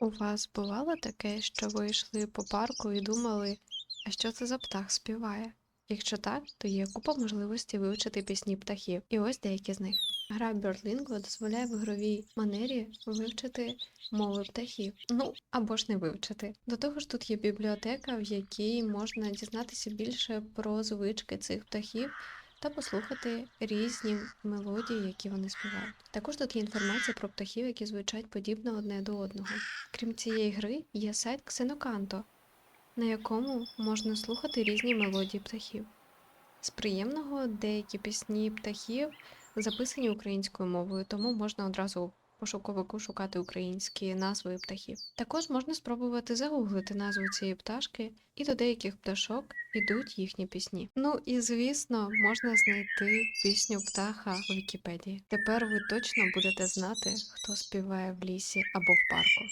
У вас бувало таке, що ви йшли по парку і думали, а що це за птах співає? Якщо так, то є купа можливостей вивчити пісні птахів, і ось деякі з них. Гра BirdLingo дозволяє в ігровій манері вивчити мови птахів, ну або ж не вивчити. До того ж, тут є бібліотека, в якій можна дізнатися більше про звички цих птахів та послухати різні мелодії, які вони співають. Також тут є інформація про птахів, які звучать подібно одне до одного. Крім цієї гри, є сайт Ксеноканто, на якому можна слухати різні мелодії птахів. З приємного деякі пісні птахів записані українською мовою, тому можна одразу пошуковику шукати українські назви птахів. Також можна спробувати загуглити назву цієї пташки, і до деяких пташок ідуть їхні пісні. Ну і звісно, можна знайти пісню птаха у Вікіпедії. Тепер ви точно будете знати, хто співає в лісі або в парку.